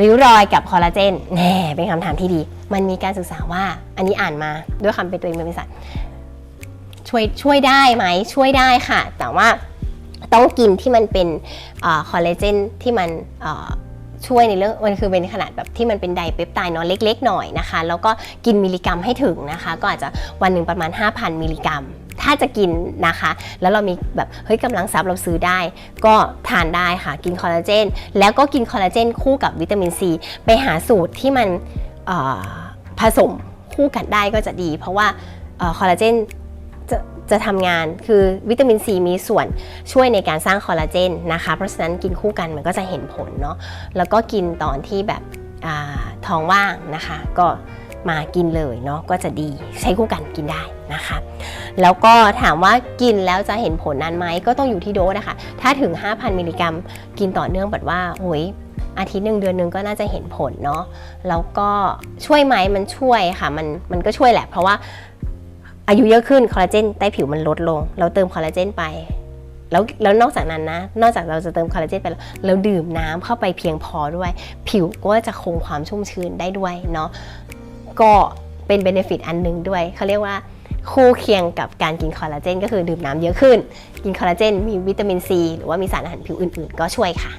ริ้วรอยกับคอลลาเจนแน่เป็นคำถามที่ดี มันมีการศึกษาว่า อันนี้อ่านมาด้วยคำเป็นตัวเองเป็นบริษัทช่วยช่วยได้ไหมช่วยได้ค่ะ แต่ว่าต้องกินที่มันเป็นคอลลาเจนที่มันช่วยในเรื่องมันคือเป็นขนาดแบบที่มันเป็นไดเปปไทด์เนาะเล็ก ๆ หน่อยนะคะ แล้วก็กินมิลลิกรัมให้ถึงนะคะ ก็อาจจะวันหนึ่งประมาณ 5,000 มิลลิกรัม ถ้าจะกินนะคะ แล้วเรามีแบบเฮ้ยกำลังทรัพย์เราซื้อได้ ก็ทานได้ค่ะกินคอลลาเจนแล้วก็กินคอลลาเจนคู่กับวิตามินซีไปหาสูตรที่มันผสมคู่กันได้ก็จะดี เพราะว่าคอลลาเจนจะจะทำงานคือวิตามินซีมีส่วนช่วยในการสร้างคอลลาเจนนะคะ เพราะฉะนั้นกินคู่กันมันก็จะเห็นผลเนาะแล้วก็กินตอนที่แบบท้องว่างนะคะ ก็มากินเลยเนาะก็จะดีใช้คู่กันกินได้นะคะ แล้วก็ถามว่ากินแล้วจะเห็นผลนั้นไหมก็ต้องอยู่ที่โดสนะคะ ถ้าถึง 5,000 มิลลิกรัม กินต่อเนื่องแบบว่าโอ้ยอาทิตย์หนึ่งเดือนหนึ่งก็น่าจะเห็นผลเนาะแล้วก็ช่วยไหมมันช่วยค่ะมันมันก็ช่วยแหละ เพราะว่าอายุเยอะขึ้นคอลลาเจนใต้ผิวมันลดลง เราเติมคอลลาเจนไปแล้วแล้วนอกจากนั้นนะ นอกจากเราจะเติมคอลลาเจนไปแล้วเราดื่มน้ำเข้าไปเพียงพอด้วย ผิวก็จะคงความชุ่มชื้นได้ด้วยเนาะก็เป็นเบนฟิตอันหนึงด้วยเขาเรียกว่า คู่เคียงกับการกินคอลลาเจนก็คือดื่มน้ำเยอะขึ้น กินคอลลาเจนมีวิตามินซีหรือว่ามีสารอาหารผิวอื่นๆ ก็ช่วยค่ะ